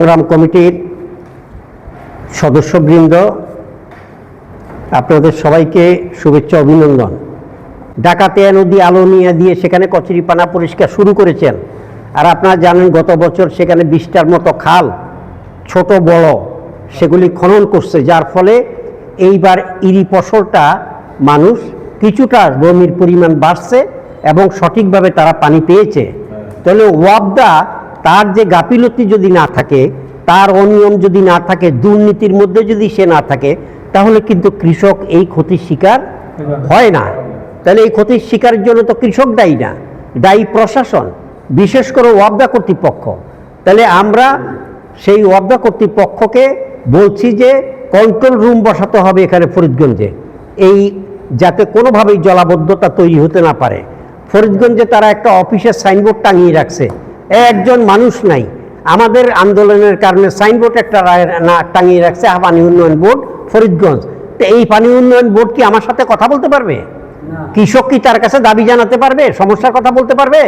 সংগ্রাম কমিটির সদস্যবৃন্দ, আপনাদের সবাইকে শুভেচ্ছা, অভিনন্দন। ডাকাতিয়া নদী আলোনিয়া দিয়ে সেখানে কচুরিপানা পরিষ্কার শুরু করেছেন। আর আপনারা জানেন, গত বছর সেখানে বিশটার মতো খাল, ছোট, বড়, সেগুলি খনন করছে। যার ফলে এইবার ইরি ফসলটা মানুষ কিছুটা জমির পরিমাণ বাড়ছে এবং সঠিকভাবে তারা পানি পেয়েছে। তাহলে ওয়াবদা তার যে গাফিলতি যদি না থাকে, তার অনিয়ম যদি না থাকে, দুর্নীতির মধ্যে যদি সে না থাকে, তাহলে কিন্তু কৃষক এই ক্ষতির শিকার হয় না। তাহলে এই ক্ষতির শিকারের জন্য তো কৃষক দায়ী না, দায়ী প্রশাসন, বিশেষ করে ওয়াবদা কর্তৃপক্ষ। তাহলে আমরা সেই ওয়াবদা কর্তৃপক্ষকে বলছি যে কন্ট্রোল রুম বসাতে হবে এখানে ফরিদগঞ্জে। এই যাতে কোনোভাবেই জলাবদ্ধতা তৈরি হতে না পারে। ফরিদগঞ্জে তারা একটা অফিসের সাইনবোর্ড টাঙিয়ে রাখছে। একজন মানুষ নাই। আমাদের আন্দোলনের কারণে সাইনবোর্ড একটা টাঙিয়ে রাখছে পানি উন্নয়ন বোর্ড ফরিদগঞ্জ। তো এই পানি উন্নয়ন বোর্ড কি আমার সাথে কথা বলতে পারবে? কৃষক কি তার কাছে দাবি জানাতে পারবে? সমস্যার কথা বলতে পারবে?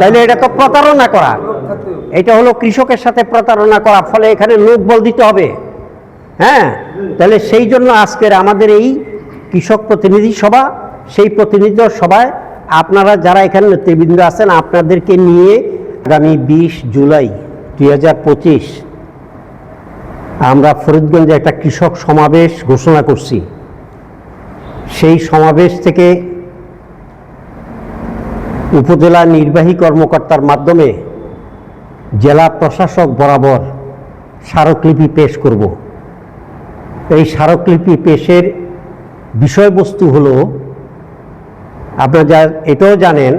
তাহলে এটা তো প্রতারণা করা। এটা হলো কৃষকের সাথে প্রতারণা করা ফলে এখানে লোক বল দিতে হবে। হ্যাঁ? তাহলে সেই জন্য আজকের আমাদের এই কৃষক প্রতিনিধি সভা সেই প্রতিনিধি সভায় আপনারা যারা এখানে নেতৃবৃন্দ আছেন আপনাদেরকে নিয়ে আগামী বিশ জুলাই দুই হাজার পঁচিশ আমরা ফরিদগঞ্জে একটা কৃষক সমাবেশ ঘোষণা করছি। সেই সমাবেশ থেকে উপজেলা নির্বাহী কর্মকর্তার মাধ্যমে জেলা প্রশাসক বরাবর স্মারকলিপি পেশ করব। এই স্মারকলিপি পেশের বিষয়বস্তু হলো, আপনারা যা এটাও জানেন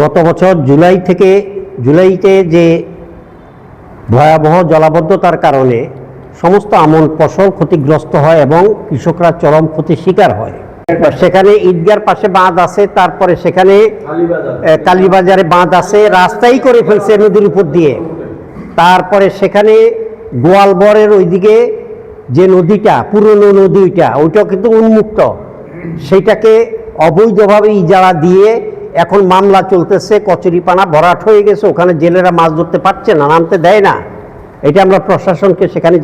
গত বছর জুলাই থেকে, জুলাইতে যে ভয়াবহ জলাবদ্ধতার কারণে সমস্ত আমন ফসল ক্ষতিগ্রস্ত হয় এবং কৃষকরা চরম ক্ষতির শিকার হয়। সেখানে ঈদগার পাশে বাঁধ আছে, তারপরে সেখানে কালীবাজারে বাঁধ আছে, রাস্তাই করে ফেলছে নদীর উপর দিয়ে। তারপরে সেখানে গোয়ালবরের ওইদিকে যে নদীটা, পুরনো নদী ওইটা কিন্তু উন্মুক্ত। সেইটাকে অবৈধভাবে ইজারা দিয়ে এখন মামলা চলতেছে, কচুরিপানা, ভরাট হয়ে গেছে, ওখানে জেলেরা মাছ ধরতে পারছে না, নামতে দেয় না। এটা আমরা প্রশাসনকে সেখানে